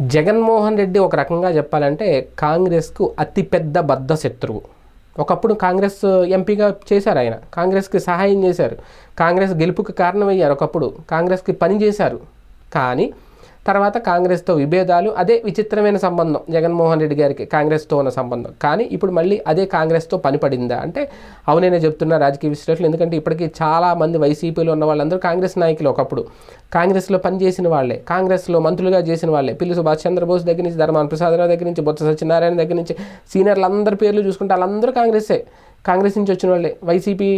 జగన్మోహన్ రెడ్డి ఒక రకంగా చెప్పాలంటే కాంగ్రెస్కు అతిపెద్ద బద్ధ శత్రువు. ఒకప్పుడు కాంగ్రెస్ ఎంపీగా చేశారు ఆయన. కాంగ్రెస్కి సహాయం చేశారు. కాంగ్రెస్ గెలుపుకి కారణమయ్యారు ఒకప్పుడు. కాంగ్రెస్కి పని చేశారు. కానీ తర్వాత కాంగ్రెస్తో విభేదాలు అదే విచిత్రమైన సంబంధం జగన్మోహన్ రెడ్డి గారికి కాంగ్రెస్తో ఉన్న సంబంధం. కానీ ఇప్పుడు మళ్ళీ అదే కాంగ్రెస్తో పని పడిందా అంటే అవునేనే చెప్తున్నా రాజకీయ విశ్లేషకులు. ఎందుకంటే ఇప్పటికీ చాలా మంది వైసీపీలో ఉన్న వాళ్ళందరూ కాంగ్రెస్ నాయకులు ఒకప్పుడు. కాంగ్రెస్లో పనిచేసిన వాళ్ళే కాంగ్రెస్లో మంత్రులుగా చేసిన వాళ్ళే. పిల్లి సుభాష్ చంద్రబోస్ దగ్గర నుంచి ధర్మాన ప్రసాదరావు దగ్గర నుంచి బొత్స సత్యనారాయణ దగ్గర నుంచి సీనియర్లు అందరి పేర్లు చూసుకుంటే వాళ్ళందరూ కాంగ్రెస్సే. కాంగ్రెస్ నుంచి వచ్చిన వాళ్ళే. వైసీపీ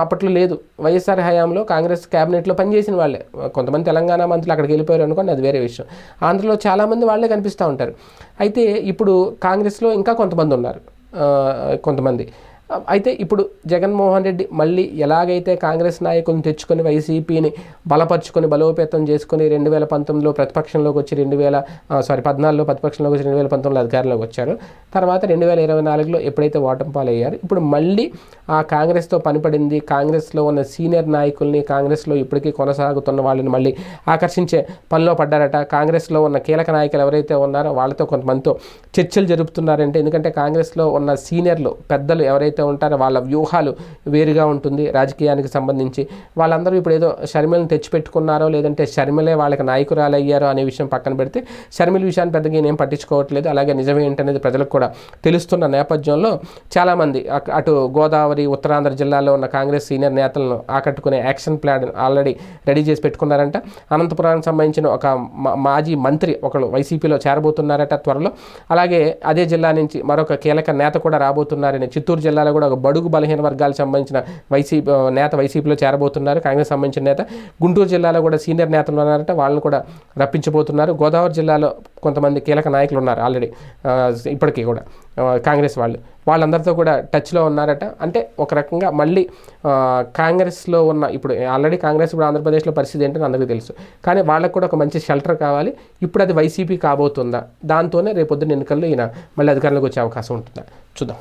అప్పట్లో లేదు. వైఎస్ఆర్ హయాంలో కాంగ్రెస్ క్యాబినెట్లో పనిచేసిన వాళ్ళే. కొంతమంది తెలంగాణ మంత్రులు అక్కడికి వెళ్ళిపోయారు అనుకోండి అది వేరే విషయం. ఆంధ్రలో చాలామంది వాళ్ళే కనిపిస్తూ ఉంటారు. అయితే ఇప్పుడు కాంగ్రెస్లో ఇంకా కొంతమంది ఉన్నారు. కొంతమంది. అయితే ఇప్పుడు జగన్మోహన్ రెడ్డి మళ్ళీ ఎలాగైతే కాంగ్రెస్ నాయకులను తెచ్చుకొని వైసీపీని బలపరుచుకొని బలోపేతం చేసుకొని రెండు వేల పంతొమ్మిదిలో ప్రతిపక్షంలోకి వచ్చి రెండు వేల సారీ పద్నాలుగులో ప్రతిపక్షంలోకి వచ్చి రెండు వేల పంతొమ్మిదిలో అధికారంలోకి వచ్చారు. తర్వాత రెండు వేల ఇరవై నాలుగులో ఎప్పుడైతే ఓటమి పాలయ్యారు ఇప్పుడు మళ్ళీ ఆ కాంగ్రెస్తో పనిపడింది కాంగ్రెస్లో ఉన్న సీనియర్ నాయకుల్ని కాంగ్రెస్లో ఇప్పటికీ కొనసాగుతున్న వాళ్ళని మళ్ళీ ఆకర్షించే పనిలో పడ్డారట. కాంగ్రెస్లో ఉన్న కీలక నాయకులు ఎవరైతే ఉన్నారో వాళ్ళతో కొంతమందితో చర్చలు జరుపుతున్నారంటే ఎందుకంటే కాంగ్రెస్లో ఉన్న సీనియర్లు పెద్దలు ఎవరైతే ఉంటారో వాళ్ళ వ్యూహాలు వేరుగా ఉంటుంది రాజకీయానికి సంబంధించి. వాళ్ళందరూ ఇప్పుడు ఏదో షర్మిలను తెచ్చిపెట్టుకున్నారో లేదంటే షర్మిలే వాళ్ళకి నాయకురాలు అయ్యారో అనే విషయం పక్కన పెడితే షర్మిల విషయాన్ని పెద్దగా నేను పట్టించుకోవట్లేదు. అలాగే నిజమే ఏంటనేది ప్రజలకు కూడా తెలుస్తున్న నేపథ్యంలో చాలామంది అటు గోదావరి ఉత్తరాంధ్ర జిల్లాలో ఉన్న కాంగ్రెస్ సీనియర్ నేతలను ఆకట్టుకునే యాక్షన్ ప్లాన్ ఆల్రెడీ రెడీ చేసి పెట్టుకున్నారంట. అనంతపురానికి సంబంధించిన ఒక మాజీ మంత్రి ఒకళ్ళు వైసీపీలో చేరబోతున్నారట త్వరలో. అలాగే అదే జిల్లా నుంచి మరొక కీలక నేత కూడా రాబోతున్నారని చిత్తూరు జిల్లాలో కూడా ఒక బడుగు బలహీన వర్గాలకు సంబంధించిన వైసీపీ నేత వైసీపీలో చేరబోతున్నారు. కాంగ్రెస్ సంబంధించిన నేత. గుంటూరు జిల్లాలో కూడా సీనియర్ నేతలు ఉన్నారట. వాళ్ళని కూడా రప్పించబోతున్నారు. గోదావరి జిల్లాలో కొంతమంది కీలక నాయకులు ఉన్నారు ఆల్రెడీ. ఇప్పటికీ కూడా కాంగ్రెస్ వాళ్ళు. వాళ్ళందరితో కూడా టచ్లో ఉన్నారట. అంటే ఒక రకంగా మళ్ళీ కాంగ్రెస్లో ఉన్న ఇప్పుడు ఆల్రెడీ కాంగ్రెస్ ఇప్పుడు ఆంధ్రప్రదేశ్లో పరిస్థితి ఏంటని అందరికీ తెలుసు. కానీ వాళ్ళకు కూడా ఒక మంచి షెల్టర్ కావాలి. ఇప్పుడు అది వైసీపీ కాబోతుందా? దాంతోనే రేపొద్దున ఎన్నికల్లో ఈయన మళ్ళీ అధికారంలోకి వచ్చే అవకాశం ఉంటుందా? చూద్దాం.